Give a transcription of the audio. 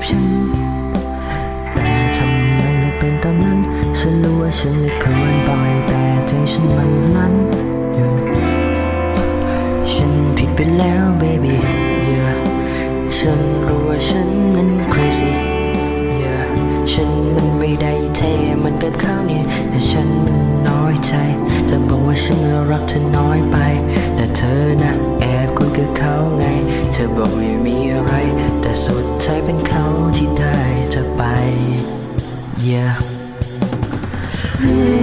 กับฉัน แต่ทำไมไม่เป็นตามนั้น ฉันรู้ว่าฉันไม่ควรปล่อยแต่ใจฉันมันลั่น ฉันผิดไปแล้ว baby yeah ฉันรู้ว่าฉันนั้น crazy yeah ฉันมันไม่ได้เท่เหมันกับเขานี่แต่ฉันมันน้อยใจเธอบอกว่าฉันรักเธอน้อยไป แต่เธอนะแอบคุยกับเขาไง เธอบอกไม่มีอะไร แต่สุดท้ายเป็นเขาที่ได้เธอไป yeah เรื่